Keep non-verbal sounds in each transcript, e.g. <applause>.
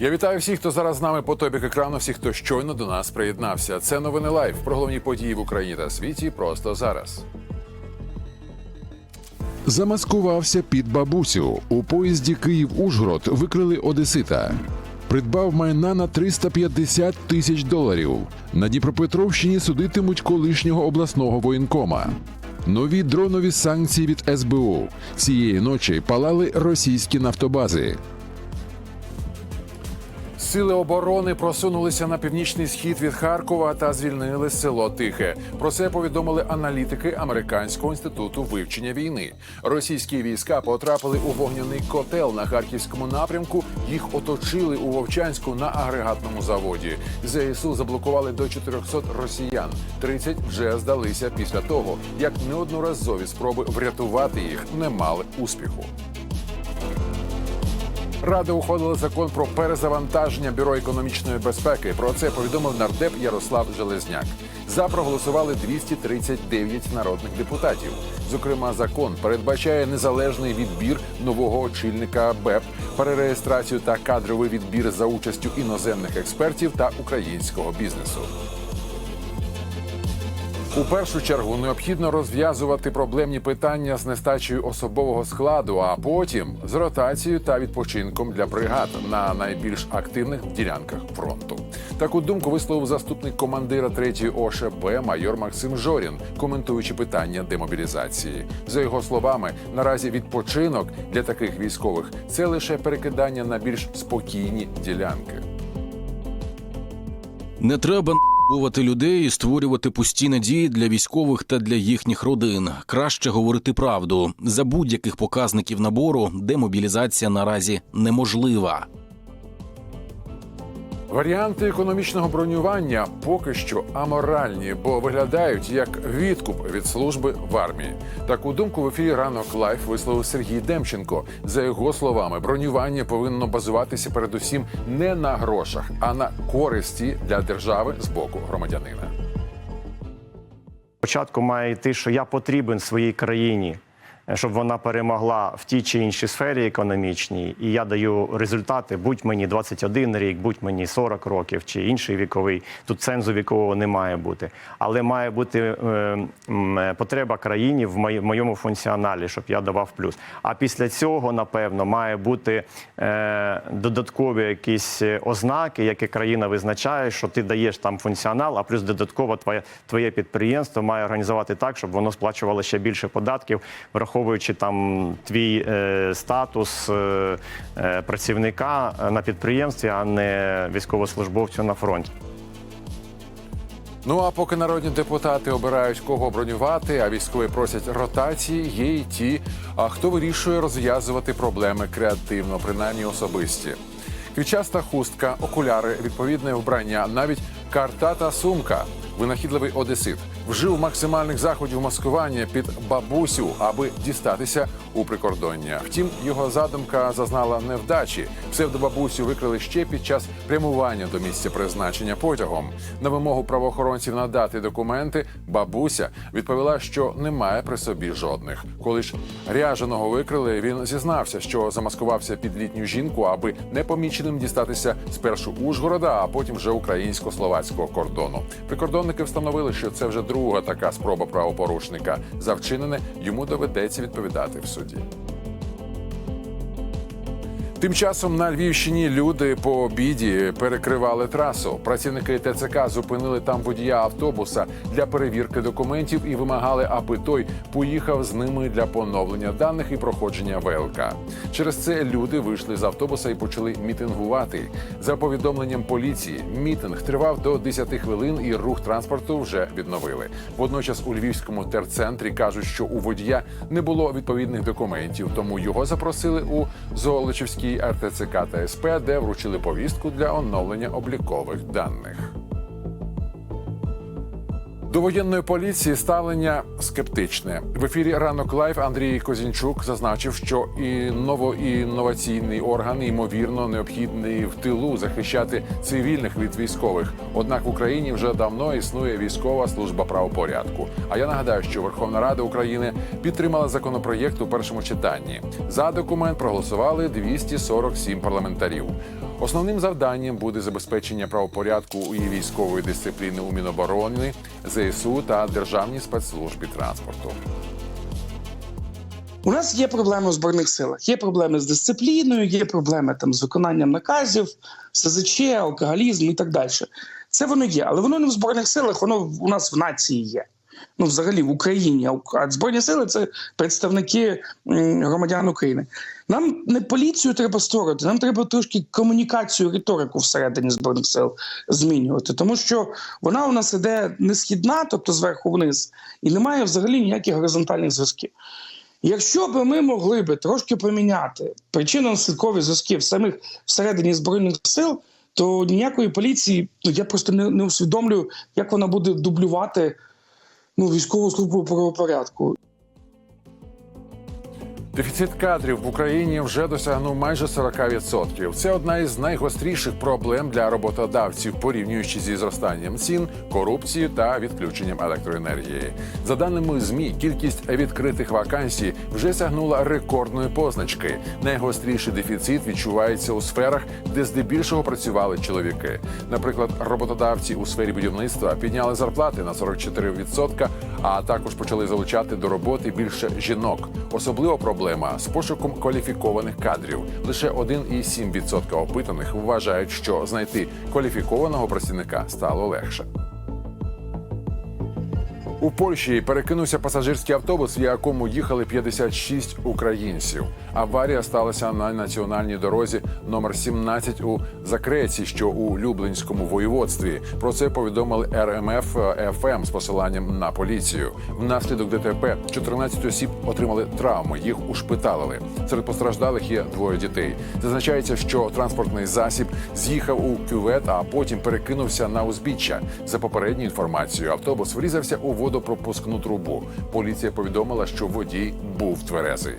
Я вітаю всіх, хто зараз з нами по тобік екрану, всіх, хто щойно до нас приєднався. Це новини лайв про головні події в Україні та світі просто зараз. Замаскувався під бабусю. У поїзді Київ-Ужгород викрили Одесита. Придбав майна на 350 тисяч доларів. На Дніпропетровщині судитимуть колишнього обласного воєнкома. Нові дронові санкції від СБУ. Цієї ночі палали російські нафтобази. Сили оборони просунулися на північний схід від Харкова та звільнили село Тихе. Про це повідомили аналітики Американського інституту вивчення війни. Російські війська потрапили у вогняний котел на харківському напрямку. Їх оточили у Вовчанську на агрегатному заводі. ЗСУ заблокували до 400 росіян. 30 вже здалися після того, як неодноразові спроби врятувати їх не мали успіху. Рада ухвалила закон про перезавантаження бюро економічної безпеки. Про це повідомив нардеп Ярослав Железняк. За проголосували 239 народних депутатів. Зокрема, закон передбачає незалежний відбір нового очільника БЕП, перереєстрацію та кадровий відбір за участю іноземних експертів та українського бізнесу. У першу чергу необхідно розв'язувати проблемні питання з нестачею особового складу, а потім з ротацією та відпочинком для бригад на найбільш активних ділянках фронту. Таку думку висловив заступник командира 3-ї ОШБ майор Максим Жорін, коментуючи питання демобілізації. За його словами, наразі відпочинок для таких військових це лише перекидання на більш спокійні ділянки. Не треба н**бувати людей і створювати пусті надії для військових та для їхніх родин. Краще говорити правду. За будь-яких показників набору демобілізація наразі неможлива. Варіанти економічного бронювання поки що аморальні, бо виглядають як відкуп від служби в армії. Таку думку в ефірі ранок лайф висловив Сергій Демченко. За його словами, бронювання повинно базуватися передусім не на грошах, а на користі для держави з боку громадянина. Спочатку має йти, що я потрібен своїй країні, щоб вона перемогла в тій чи іншій сфері економічній, і я даю результати, будь мені 21 рік, будь мені 40 років чи інший віковий. Тут цензу вікового не має бути. Але має бути е, е, потреба країні в моєму функціоналі, щоб я давав плюс. А після цього, напевно, має бути е, додаткові якісь е, ознаки, які країна визначає, що ти даєш там функціонал, а плюс додатково твоє, твоє підприємство має організувати так, щоб воно сплачувало ще більше податків, враховуючи там твій е, статус е, е, працівника на підприємстві, а не військовослужбовцю на фронті. Ну а поки народні депутати обирають кого бронювати, а військові просять ротації, є й ті, а хто вирішує розв'язувати проблеми креативно, принаймні особисті. Квітчаста хустка, окуляри, відповідне вбрання, навіть карта та сумка. Винахідливий одесит вжив максимальних заходів маскування під бабусю, аби дістатися у прикордоння. Втім, його задумка зазнала невдачі. Псевдобабусю викрили ще під час прямування до місця призначення потягом. На вимогу правоохоронців надати документи. Бабуся відповіла, що не має при собі жодних. Коли ж ряженого викрили, він зізнався, що замаскувався під літню жінку, аби непоміченим дістатися спершу Ужгорода, а потім вже українсько-словацького кордону. Прикордонники встановили, що це вже друга така спроба правопорушника. За вчинене йому доведеться відповідати в суді. Тим часом на Львівщині люди по обіді перекривали трасу. Працівники ТЦК зупинили там водія автобуса для перевірки документів і вимагали, аби той поїхав з ними для поновлення даних і проходження ВЛК. Через це люди вийшли з автобуса і почали мітингувати. За повідомленням поліції, мітинг тривав до 10 хвилин, і рух транспорту вже відновили. Водночас у львівському терцентрі кажуть, що у водія не було відповідних документів, тому його запросили у Золочівський РТЦК та СП, де вручили повістку для оновлення облікових даних. До воєнної поліції ставлення скептичне. В ефірі ранок лайв Андрій Козінчук зазначив, що і новоінноваційний орган ймовірно необхідний в тилу захищати цивільних від військових. Однак в Україні вже давно існує військова служба правопорядку. А я нагадаю, що Верховна Рада України підтримала законопроєкт у першому читанні. За документ проголосували 247 парламентарів. Основним завданням буде забезпечення правопорядку і військової дисципліни у Міноборони, ЗСУ та Державній спецслужбі транспорту. У нас є проблеми у збройних силах, є проблеми з дисципліною, є проблеми там з виконанням наказів, СЗЧ, алкоголізм і так далі. Це воно є, але воно не в збройних силах, воно у нас в нації є. Ну, взагалі в Україні. А збройні сили це представники громадян України. Нам не поліцію треба створити, нам треба трошки комунікацію, риторику всередині збройних сил змінювати, тому що вона у нас іде не східна, тобто зверху вниз, і немає взагалі ніяких горизонтальних зв'язків. Якщо б ми могли би трошки поміняти причинно-наслідкові зв'язки в самих всередині збройних сил, то ніякої поліції, ну я просто не, не усвідомлюю, як вона буде дублювати ну, військову службу правопорядку. Дефіцит кадрів в Україні вже досягнув майже 40%. Це одна із найгостріших проблем для роботодавців, порівнюючи зі зростанням цін, корупцією та відключенням електроенергії. За даними змі, кількість відкритих вакансій вже сягнула рекордної позначки. Найгостріший дефіцит відчувається у сферах, де здебільшого працювали чоловіки. Наприклад, роботодавці у сфері будівництва підняли зарплати на 44%, а також почали залучати до роботи більше жінок. Особлива проблема з пошуком кваліфікованих кадрів. Лише 1,7% опитаних вважають, що знайти кваліфікованого працівника стало легше. У Польщі перекинувся пасажирський автобус, в якому їхали 56 українців. Аварія сталася на національній дорозі номер 17 у Закреці, що у Люблинському воєводстві. Про це повідомили РМФ ФМ з посиланням на поліцію. Внаслідок ДТП 14 осіб отримали травми. Їх ушпиталили. Серед постраждалих є двоє дітей. Зазначається, що транспортний засіб з'їхав у кювет, а потім перекинувся на узбіччя. За попередньою інформацією, автобус врізався у водопропускну трубу. Поліція повідомила, що водій був тверезий.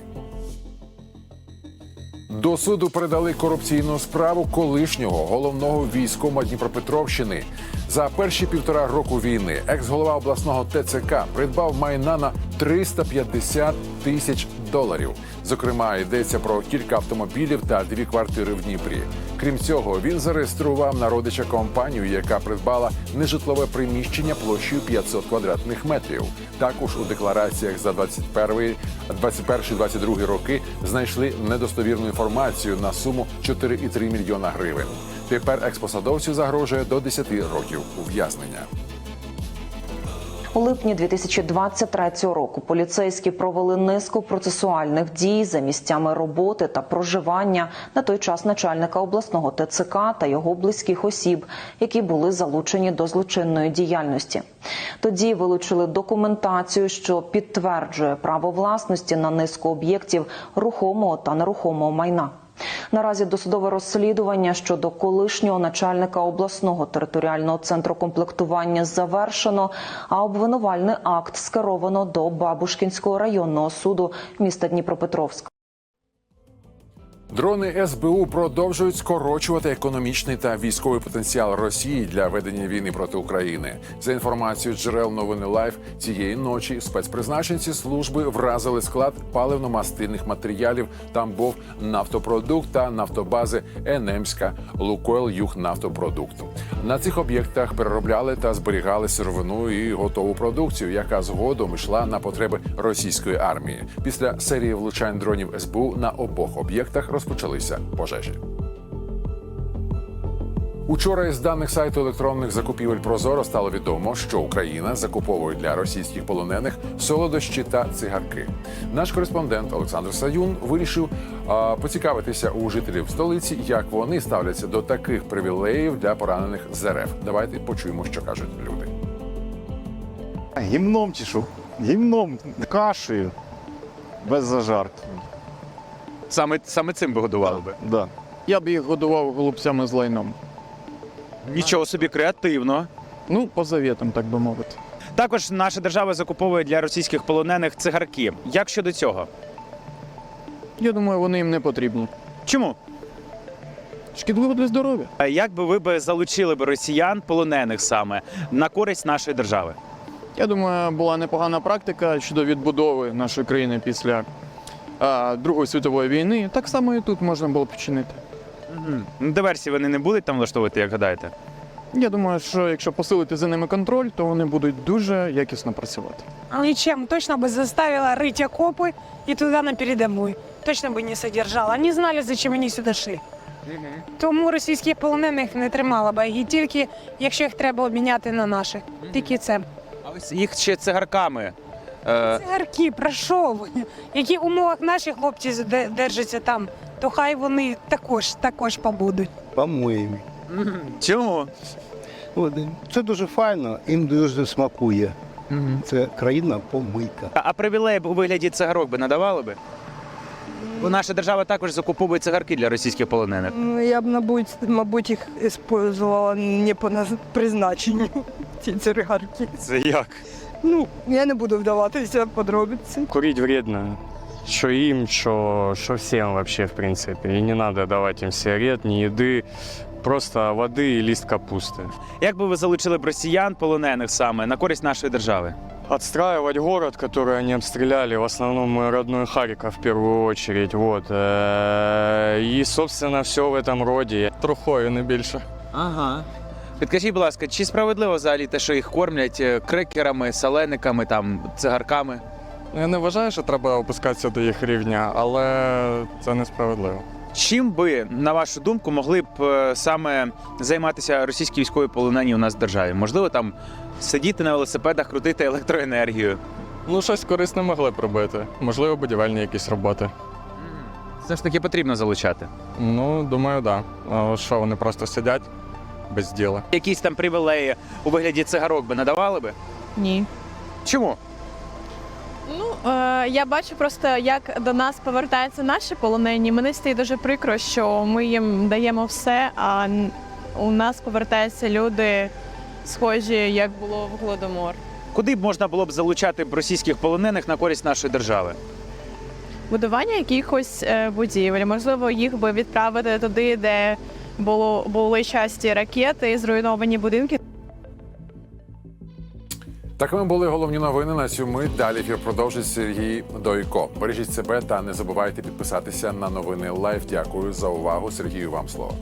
До суду передали корупційну справу колишнього головного військома Дніпропетровщини. За перші півтора року війни екс-голова обласного ТЦК придбав майна на 350 тисяч доларів. Зокрема, йдеться про кілька автомобілів та дві квартири в Дніпрі. Крім цього, він зареєстрував на родича компанію, яка придбала нежитлове приміщення площею 500 квадратних метрів. Також у деклараціях за 21 21-22 роки знайшли недостовірну інформацію на суму 4,3 мільйона гривень. Тепер експосадовцю загрожує до 10 років ув'язнення. У липні 2023 року поліцейські провели низку процесуальних дій за місцями роботи та проживання на той час начальника обласного ТЦК та його близьких осіб, які були залучені до злочинної діяльності. Тоді вилучили документацію, що підтверджує право власності на низку об'єктів рухомого та нерухомого майна. Наразі досудове розслідування щодо колишнього начальника обласного територіального центру комплектування завершено, а обвинувальний акт скеровано до Бабушкінського районного суду міста Дніпропетровська. Дрони СБУ продовжують скорочувати економічний та військовий потенціал Росії для ведення війни проти України. За інформацією джерел новини Лайф цієї ночі спецпризначенці служби вразили склад паливно-мастильних матеріалів Тамбов нафтопродукт та нафтобази Енемська Лукойл Югнафтопродукт. На цих об'єктах переробляли та зберігали сировину і готову продукцію, яка згодом йшла на потреби російської армії. Після серії влучань дронів СБУ на обох об'єктах розпочалися пожежі. Учора із даних сайту електронних закупівель Прозоро стало відомо, що Україна закуповує для російських полонених солодощі та цигарки. Наш кореспондент Олександр Саюн вирішив а, поцікавитися у жителів столиці, як вони ставляться до таких привілеїв для поранених з РФ. Давайте почуємо, що кажуть люди. Гімном що? Гімном, кашею. Без зажартів. Саме, саме цим би годували би. Да. Я б їх годував голубцями з лайном. Нічого собі креативно. Ну, по завітам, так би мовити. Також наша держава закуповує для російських полонених цигарки. Як щодо цього? Я думаю, вони їм не потрібні. Чому? Шкідливо для здоров'я. А Як би ви би залучили би росіян полонених саме на користь нашої держави? Я думаю, була непогана практика щодо відбудови нашої країни після Другої світової війни. Так само і тут можна було б вчинити. Ну, диверсії вони не будуть там влаштовувати, як гадаєте? Я думаю, що якщо посилити за ними контроль, то вони будуть дуже якісно працювати. Ничем. Точно бы заставила рыть окопы и туда на передовую. Точно бы не содержала. Они знали, зачем они сюди шли. Тому російських полонених не тримала би. І тільки, якщо їх треба обміняти на наших. Тільки це. А ось їх ще цигарками. Е, Цигарки, про що ви? Які в умовах наші хлопці держаться там, то хай вони також, також побудуть. По-моєму. чому? От, Це дуже файно, їм дуже смакує. Це країна помийка. А, а привілей б у вигляді цигарок би надавали би? Бо наша держава також закуповує цигарки для російських полонених. Ну, Я б, мабуть, мабуть, їх використовувала не по призначенню, <laughs> ці цигарки. Це як? Ну, я не буду вдаватися в подробиці. Курить вредно. Що їм, що, що всім вообще, в принципі. І не треба давати їм сигарет, ні їди, просто води і ліст капусти. Як би ви залучили б росіян полонених саме на користь нашої держави? Отстраивать город, который они обстреляли, в основном мой родной Харьков в первую очередь, вот. э, И, собственно, все в этом роде. Трухою, не більше. Ага. Підкажіть, будь ласка, чи справедливо взагалі те, що їх кормлять е, крекерами, солениками, там, цигарками? Я не вважаю, що треба опускатися до їх рівня, але це несправедливо. Чим би, на вашу думку, могли б е, саме займатися російські військові полонені у нас в державі? Можливо, там сидіти на велосипедах, крутити електроенергію. Ну, щось корисне могли б робити. Можливо, будівельні якісь роботи. Все ж таки потрібно залучати. Ну, думаю, так. Да. Що, вони просто сидять без діла. Якісь там привілеї у вигляді цигарок би надавали би? Ні. Чому? Ну е, я бачу просто, як до нас повертаються наші полонені. Мені стає дуже прикро, що ми їм даємо все, а у нас повертаються люди, схожі, як було в Голодомор. Куди б можна було б залучати б російських полонених на користь нашої держави? Будування якихось е, будівель, можливо, їх би відправити туди, де було були часті ракети зруйновані будинки. Такими були головні новини на цю мить. Далі ефір продовжить Сергій Дойко. Бережіть себе та не забувайте підписатися на новини Лайф. Дякую за увагу. Сергію вам слово.